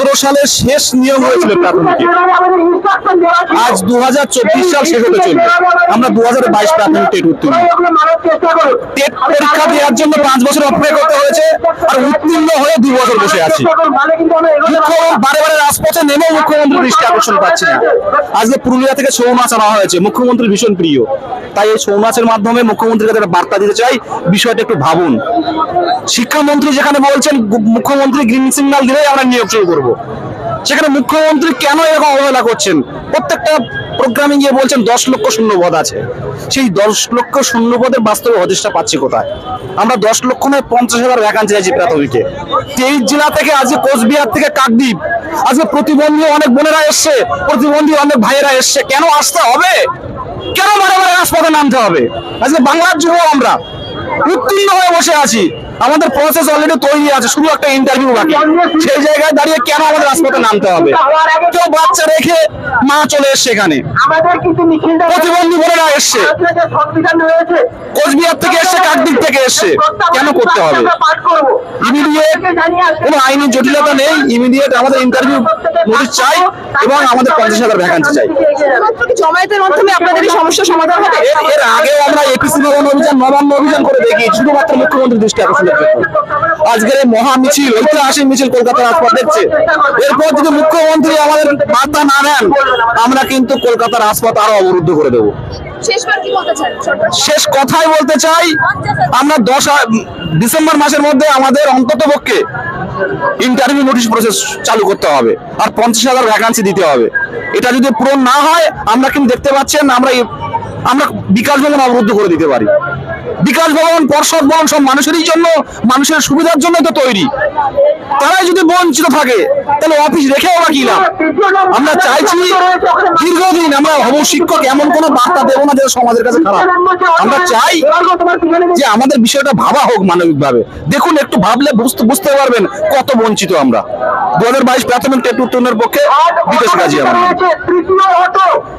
দু সালের শেষ নিয়ম হয়েছিল প্রাথমিকে। আজ দু হাজার চব্বিশ সাল শেষ হতে চলবে। আমরা দু হাজার বাইশ প্রাথমিক টেট উত্তীর্ণ। টেট পরীক্ষা দেওয়ার জন্য পাঁচ বছর অপেক্ষা করতে হয়েছে আর উত্তীর্ণ হয়ে দু বছর বসে বারে বারে রাজপথে নেমেও মুখ্যমন্ত্রী দৃষ্টি আকর্ষণ পাচ্ছে না। আজকে পুরুলিয়া থেকে ছৌ নাচ আনা হয়েছে। মুখ্যমন্ত্রী ভীষণ প্রিয়। তাই এই ছৌ নাচের মাধ্যমে মুখ্যমন্ত্রীর কাছে একটা বার্তা দিতে চাই। বিষয়টা একটু ভাবুন। শিক্ষামন্ত্রী যেখানে বলছেন মুখ্যমন্ত্রী গ্রিন সিগন্যাল দিলেই আমরা নিয়োগ শুরু করব। সেখানে মুখ্যমন্ত্রী কেন এরকম অবহেলা করছেন? প্রত্যেকটা প্রোগ্রামে গিয়ে বলছেন দশ লক্ষ শূন্যপদ আছে। সেই দশ লক্ষ শূন্যপদের বাস্তবে হদিশটা পাচ্ছি কোথায়? আমরা দশ লক্ষ নয়, পঞ্চাশ হাজার ভ্যাকান্সি চাইছি প্রাথমিকে। তেইশ জেলা থেকে আজকে কোচবিহার থেকে কাকদ্বীপ। আজকে প্রতিবন্ধী অনেক বোনেরা এসছে, প্রতিবন্ধী অনেক ভাইয়েরা এসছে। কেন আসতে হবে? কেন বারে বারে রাজপথে নামতে হবে? আজকে বাংলার যুব আমরা। উত্তীর্ণ হয়ে বসে আছি। আমাদের প্রসেস অলরেডি তৈরি আছে শুধু একটা ইন্টারভিউ বাকি। সেই জায়গায় দাঁড়িয়ে কেন আমাদের রাজপথে নামতে হবে? কেউ বাচ্চা রেখে মা চলে এসছে এখানে। প্রতিবন্ধী বোনেরা এসছে। কোচবিহার থেকে এসছে কাকদ্বীপ থেকে এসছে। কেন করতে হবে? ইমিডিয়েট কোনো আইনি জটিলতা নেই ইমিডিয়েট আমাদের ইন্টারভিউ নোটিশ চাই এবং আমাদের পঞ্চাশ হাজার ভ্যাকান্সি চাই। জমায়েতের মাধ্যমে আপনাদের এই সমস্যার সমাধান হবে? এর আগেও আমরা এপিসি ভবন অভিযান নবান্ন অভিযান করে দেখি শুধুমাত্র মুখ্যমন্ত্রী দৃষ্টি জন্য আজকের এই মহা মিছিল ঐতিহাসিক মিছিল কলকাতা রাজপথ দেখছে। এরপর যদি মুখ্যমন্ত্রী আমাদের বার্তা না নেন আমরা কিন্তু কলকাতার রাজপথ আরও অবরুদ্ধ করে দেবো। শেষ কথাই বলতে চাই আমরা দশ ডিসেম্বর মাসের মধ্যে আমাদের অন্তত পক্ষে ইন্টারভিউ নোটিশ প্রসেস চালু করতে হবে আর পঞ্চাশ হাজার ভ্যাকান্সি দিতে হবে। এটা যদি পূরণ না হয় আমরা কিন্তু দেখতে পাচ্ছেন আমরা আমরা বিকাশ ভবন অবরুদ্ধ করে দিতে পারি। বিকাশ ভবন, পর্ষদ ভবন সব মানুষেরই জন্য, মানুষের সুবিধার জন্য তো তৈরি। তারাই যদি বঞ্চিত থাকে, তাহলে অফিস রেখেও বা কি লাভ? আমরা চাইছি দীর্ঘদিন আমরা হব শিক্ষক, এমন কোনো বার্তা দেবো না যেটা সমাজের কাছে খারাপ। আমরা চাই যে আমাদের বিষয়টা ভাবা হোক মানবিকভাবে। দেখুন, একটু ভাবলে বুঝতে পারবেন কত বঞ্চিত আমরা। দু হাজার বাইশ প্রাথমিক টেট পক্ষে বিদেশ কাজী আমরা।